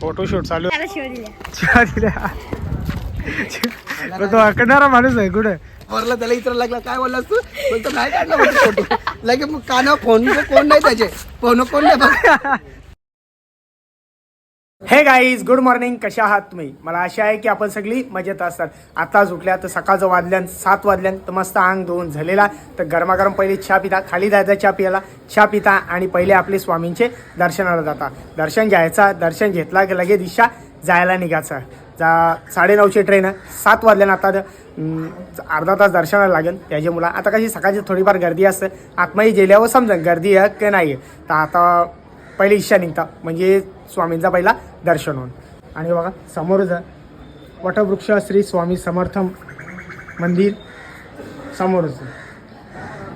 Photoshoot चालू. शिव दिल्या. तो अकडणारा माणूस आहे कुठे? वरला त्याला इतर लागला काय बोललास तू? बोलतो नाही काढला फोटो. लगे मग काना फोन कोण नाही त्याचे. फोन कोण नाही बघ हे गाईज गुड मॉर्निंग कशा आहात तुम्ही? मला आशा आहे की आपण सगळी मजेत असतात आता उठल्या तर सकाळचं वाजल्यान सात वाजल्यान तर मस्त अंग धुवून झालेला. तर गरमागरम पहिले चहा पिता खाली जायचा चहा पियाला. चहा पिता आणि पहिले आपले स्वामींचे दर्शनाला जाता. दर्शन घ्यायचा दर्शन घेतला की लगेच दिशा जायला निघायचं. जा साडेनऊची ट्रेन आहे. सात वाजल्यानं आता अर्धा तास दर्शनाला लागेल. त्याच्या मुला आता कशी सकाळची थोडीफार गर्दी असते. आतमध्ये गेल्यावर समजा गर्दी आहे की नाही आहे तर आता पहिले इच्छा निघता. म्हणजे स्वामींचा पहिला दर्शन होऊन. आणि बघा समोर जा. वटवृक्ष श्री स्वामी समर्थम मंदिर समोरच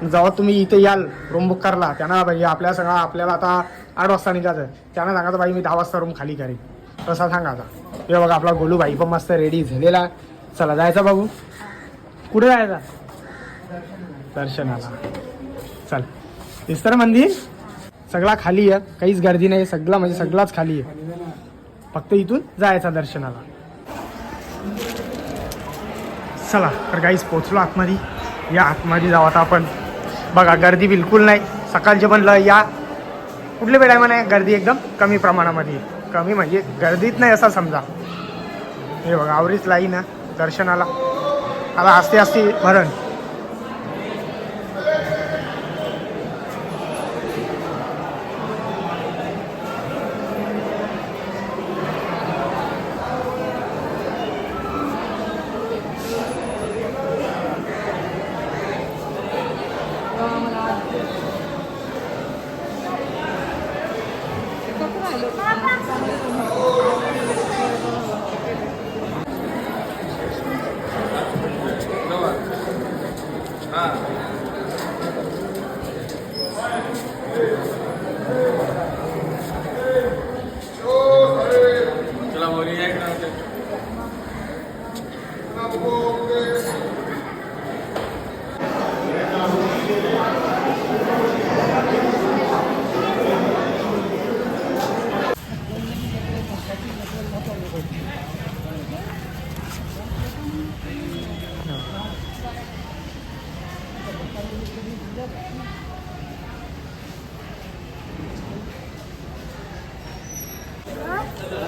जेव्हा तुम्ही इथे याल रूम बुक करला त्यांना भाई आपल्या सगळा आपल्याला आता आठ वाजता निघायचं त्यांना सांगायचं बाई मी दहा वाजता रूम खाली करेन. तसा सांगायचा हे बघा आपला गोलू भाई पण मस्त रेडी झालेला चला जायचा बाबू. कुठे जायचा? दर्शनाला. चल. दिसतं मंदिर? सगळा खाली आहे. काहीच गर्दी नाही. सगळा म्हणजे सगळाच खाली आहे. फक्त इथून जायचा दर्शनाला. चला तर काहीच पोचलो आतमध्ये. या आतमध्ये जाऊ आता आपण. बघा गर्दी बिलकुल नाही. सकाळचे म्हणलं या. कुठल्या वेळ म्हणे गर्दी एकदम कमी प्रमाणामध्ये. कमी म्हणजे गर्दीत नाही असं समजा. हे बघा आवरीच लाईन आहे दर्शनाला. आता आस्ते आस्ते भरण.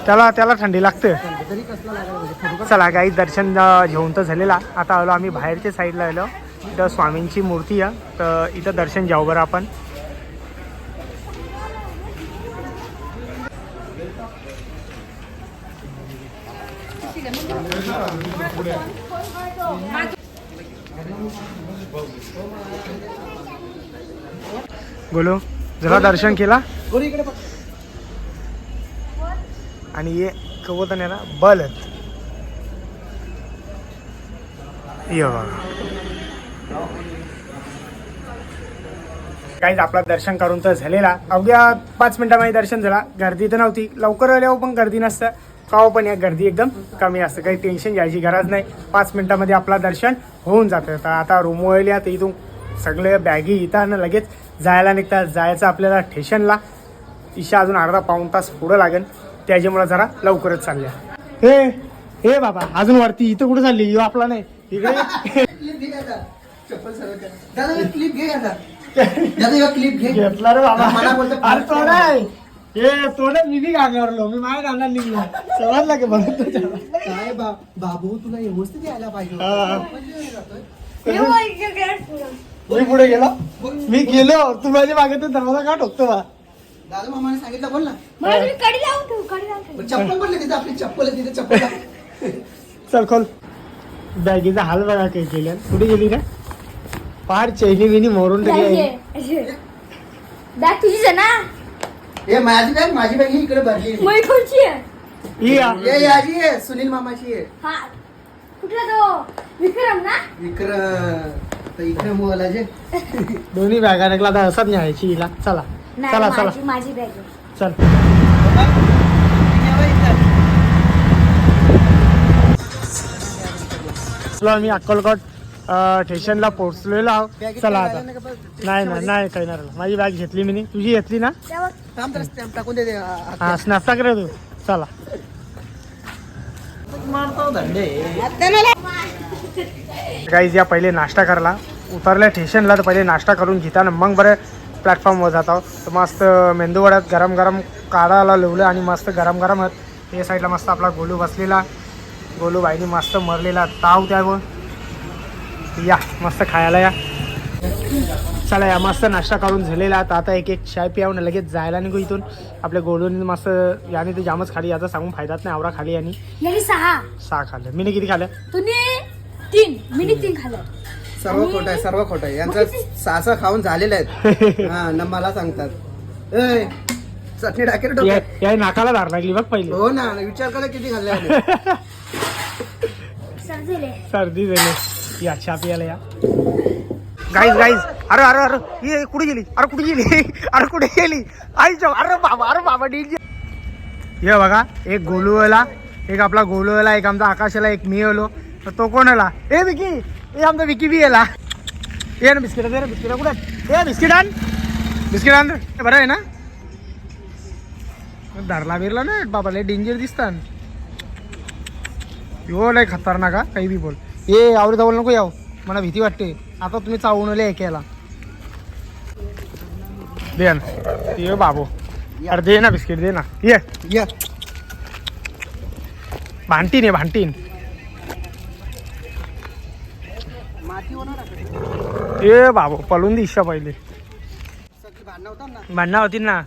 त्याला त्याला थंडी लागते. चला काही दर्शन घेऊन तर झालेला. आता आलो आम्ही बाहेरच्या साईडला आलो. इथं स्वामींची मूर्ती आहे. तर इथं दर्शन जाऊ बरं आपण. बोलो जरा दर्शन केला? आणि हे कवतन आहे ना बलत काहीच आपला दर्शन करून तर झालेला. अवघ्या पाच मिनिटामध्ये दर्शन झाला. गर्दी तर नव्हती. लवकर आल्यावर पण गर्दी नसतं. काव पण या गर्दी एकदम कमी असतं. काही टेन्शन घ्यायची गरज नाही. पाच मिनिटामध्ये आपला दर्शन होऊन जातं. तर आता रूम वळल्या तर इथून सगळे बॅगी इथं ना लगेच जायला निघतात. जायचं आपल्याला ठेशनला इशा अजून अर्धा पाऊण तास पुढं लागेल. त्याच्यामुळे जरा लवकरच चालल्या. हे हे बाबा अजून वरती इथं कुठं चालली? यो आपला नाही. इकडे. क्लिप घे आता. चप्पल सरळ कर. दादा क्लिप घे आता. दादा क्लिप घे. घेतला रे बाबा. मला बोलतो अरे तो नाही. हे तो नाही मी बी गांगारलो मी माझ्या गांगार निघलो. समजला की बघत तुझ्या काय बा बाबू तुला व्यवस्थित यायला पाहिजे हा. बघ, इकडे गेट. मी पुढे गेलो. मी गेलो. तू माझ्या मागे तर दरवाजा का ठोकतो बा. दादा मामाने सांगितलं बोल ना. मला तुम्ही कडी लावून ठेवू कडी लावून ठेवू. चप्पल पडले तिथे आपली चप्पल आहे तिथे चप्पल. चल खोल. बॅगेचा हाल बघा काही केल्या कुठे गेली का फार चैनी बिनी मोरून टाकली आहे. बॅग तुझीच आहे ना? हे माझी बॅग माझी बॅग ही इकडे भरली. मग कोणची आहे? ही याची आहे सुनील मामाची आहे. हा. कुठला तो? विक्रम ना? विक्रम तर बोला जे दोन्ही बॅगा टाकला आता असंच न्यायची हिला. चला. चला चला. माझी माझी बॅग आहे. चल. चलो आम्ही अक्कलकोट अं, स्टेशनला पोहोचलेलो आहोत चला आता. नाही ना नाही काही नाही माझी बॅग घेतली मी नी. तुझी घेतली ना? तेव्हा टाकून दे हा स्नॅप टाक रे तू. चला. या पहिले नाश्ता करला उतरल्या स्टेशनला तर पहिले नाश्ता करून घेताना मग बरं प्लॅटफॉर्मवर जात आहोत. तर मस्त मेंदू वड्यात गरम गरम काढायला लावलं आणि मस्त गरम गरम आहेत या साईडला मस्त आपला गोलू बसलेला. गोलू बाईनी मस्त मरलेला ताव त्यावर. या मस्त खायला या. चला या मस्त नाश्ता करून झालेला. तर आता एक एक चाय पियावून लगेच जायला निघू इथून. आपल्या गोलूने मस्त याने ते जामच खाली याचा सांगून फायदाच नाही आवरा खाली आणि सहा. सहा खाल्लं. मी किती खाल्लं? तुम्ही तीन. मिनी तीन खाल्लं. सर्व खोटं आहे सर्व खोटं आहे. यांचं सासा खाऊन झालेलं आहेत. हा न मला सांगतात. ए चटणी टाकेल या डोक्यात? या नाकाला धार लागली बघ पहिले. हो ना विचार करा किती खाल्ले आम्ही. सर्दी झाली. या चहा पियाला या. गाईज गाईज अरे अरे अरे ये कुठे गेली? अरे कुठे गेली? अरे कुठे गेली? आईच्या अरे बाबा अरे बाबा डेंजर. हे बघा एक गोलूला एक आपला गोलूला एक आमचा आकाशाला एक मी आलो तर तो कोण आला ए विकी! ए आमचा विकी बी आला ये ना बिस्किट दे रे बिस्किट. कुठे? ए बिस्किट आण. बिस्किट आण. बरं आहे ना? धरला बिरला ना बाबा लय डेंजर दिसतात. यो लय खतरनाक हा. काही बी बोल. ए आवडी जाऊ नको याव मला भीती वाटते. आता तुम्ही चावून आले ऐकायला. दे ना ये बाबू. अरे दे ना बिस्किट दे ना. ये. या. भांटीन आहे भांटीन ए बाबा पळून दिशा पहिले. भांडणं होती ना होतील ना.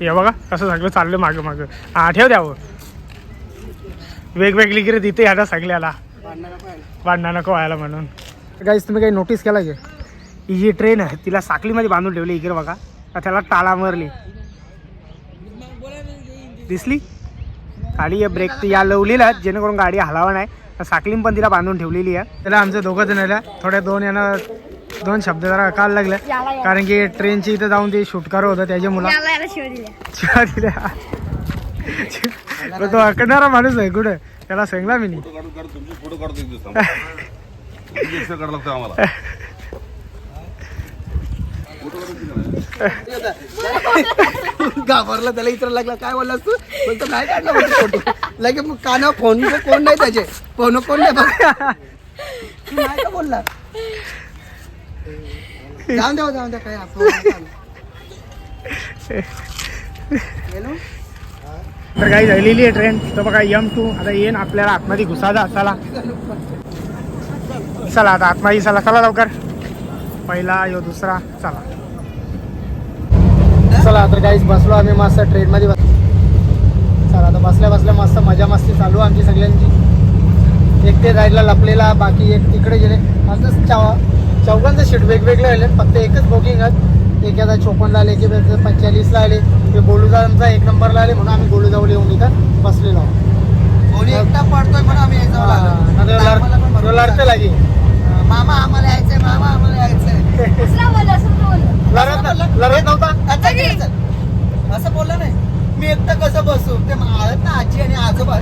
हे बघा कसं सगळं चाललं मागं मागं. हा ठेव द्यावं वेगवेगळी गिरे तिथे ह्याला सगळ्याला. भांडणं नको व्हायला. म्हणून. काहीच तुम्ही काही नोटीस केला की? ही जी ट्रेन आहे तिला साखलीमध्ये बांधून ठेवली इकडे बघा. तर त्याला टाळा मारली. दिसली? या ब्रेक या लवलेला आहे, जेणेकरून गाडी हलावा नाही. तर साखलीम पण तिला बांधून ठेवलेली आहे. त्याला आमचं दोघं जण आल्या थोड्या दोन यानं दोन शब्द जरा काल लागले. कारण की ट्रेनची इथं जाऊन ते शूट करत होतं त्याच्या मुला. शिवा दिल्या. तो अकडणारा माणूस आहे कुठे? त्याला सांगला मी नाही. घाबरला त्याला इतर लागला. काय बोललास तू? बोलतो नाही काढला म्हणतो फोटो. लगे मग काना फोन कोण नाही त्याचे. फोन कोण नाही बघ तू नाही का बोलला? जाऊन द्या हो, जाऊन द्या काय आपण तर काही झालेली आहे ट्रेन तर बघा यम टू आता येईन आपल्याला आतमध्ये घुसायचा चला. चला आता आतमध्ये चला चला लवकर. पहिला यो दुसरा चला. चला तर काहीच बसलो आम्ही मस्त ट्रेनमध्ये बस चला आता बसल्या बसल्या मस्त मजा मस्ती चालू आहे आमची सगळ्यांची. एक ते साईडला लपलेला बाकी एक तिकडे गेले. असं चौ चौघांचं सीट वेगवेगळे आले फक्त एकच बुकिंग आहेत एखादा चोपन्नला आले की पंचेचाळीसला आले. ते गोलूजांचा एक नंबरला आले म्हणून आम्ही गोलूजावळ येऊन इथं बसलेलो एकटा पडतोय आम्ही पण बरोबर लढतं. लागे मामा आम्हाला यायचंय मामा आम्हाला यायचंय. लढत नव्हता. असं बोललं नाही. मी एकटं कसं बसू? ते आहेत ना आजी आणि आजोबा.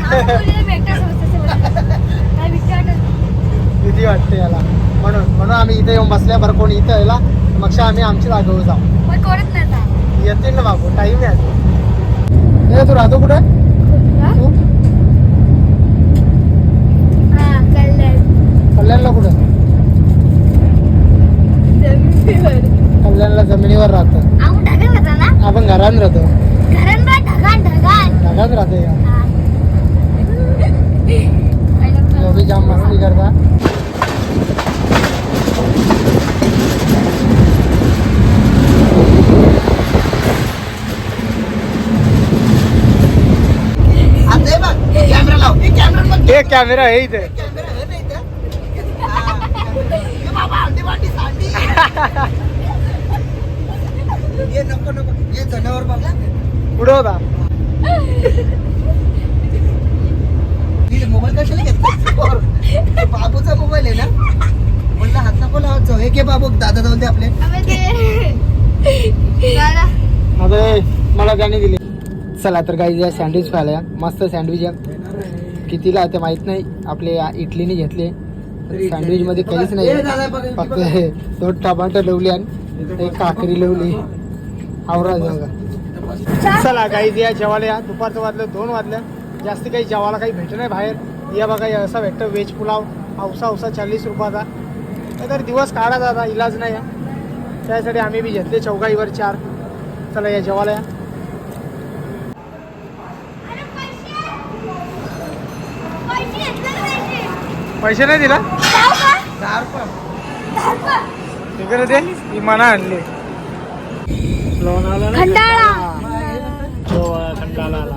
भीती वाटते याला. म्हणून म्हणून आम्ही इथे येऊन बसल्या बरं कोणी इथं यायला. मग आम्ही आमची जागेवर जाऊ. येतील ना बाबू टाईम आहे तू राहतो कुठे? तू. कल्याणला कुठे? जमिनीवर. कल्याणला जमिनीवर राहतो. आम्ही ढगात होता ना? आपण घरात राहतो. घरांना ढगान ढगान. ढगात राहते हा. जाम मस्ती करता. हे कॅमेरा लाव. कॅमेरा बघ कॅमेरा आहे इथे. कॅमेरा आहे ना इथं. बाबा अंडी वाटी सांडी. हे नको नको. हे जनावर बघा. पुढे मोबाईल कशाला घेतला बाबूचा मोबाईल आहे ना? म्हणलं हात नको लावत जाऊ हे घे बाबू दादा जाऊन दे आपले. मला त्याने दिली. चला तर काही या सँडविच खायला मस्त सँडविच आहे. कितीला आहे ते माहीत नाही. आपले या इडलीने घेतले. सँडविच मध्ये काहीच नाही. फक्त दोन टमाटर लावली आणि एक काकरी लावली. आवरा जागा चला काही या जेवायला या. दुपारचं वाजलं दोन वाजल्या जास्ती काही जेवायला काही भेट नाही बाहेर. या बघा असा भेटतं व्हेज पुलाव. औसा औसा चाळीस रुपयाचा. तर दिवस काढा दादा इलाज नाही आहे. त्यासाठी आम्ही बी घेतले चौघाईवर चार. चला या जेवायला या. पैसे नाही दिला? दहा रुपये. तिकडे दे ही मना आणली. लोणावळा नाही खंडाळा. खंडाळा आला.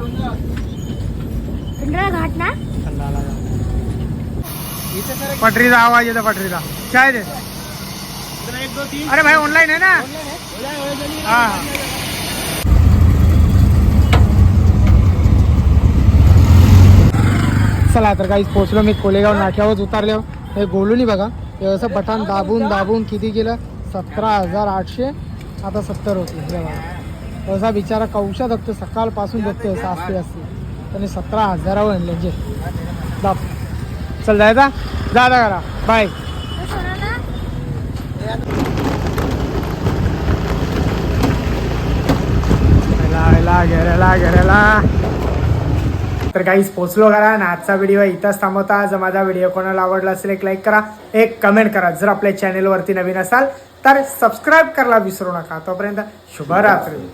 खंडाळा घाट ना खंडाळा आला. पटरीचा आवाज येतो पटरीचा चाय दे अरे भाई ऑनलाईन आहे ना हा हा. चला तर काही पोचलो मी कोलेगाव नाक्यावर उतरलो हे गोलूनी बघा हे असं बटन दाबून दाबून किती केलं सतरा हजार आठशे आता सत्तर होते जेव्हा असा बिचारा कौशा बघतो सकाळपासून बघतोय असं असते. असते त्याने सतरा हजारावर आणले जे. दाब चल जायचा जा. करा बाय. तो सोना घराला तर काहीच पोचलो करा आणि आजचा व्हिडिओ इथंच थांबवता. जर माझा व्हिडिओ कोणाला आवडला असेल एक लाईक करा. एक कमेंट करा. जर आपल्या चॅनेलवरती नवीन असाल तर सबस्क्राईब करायला विसरू नका. तोपर्यंत शुभरात्री.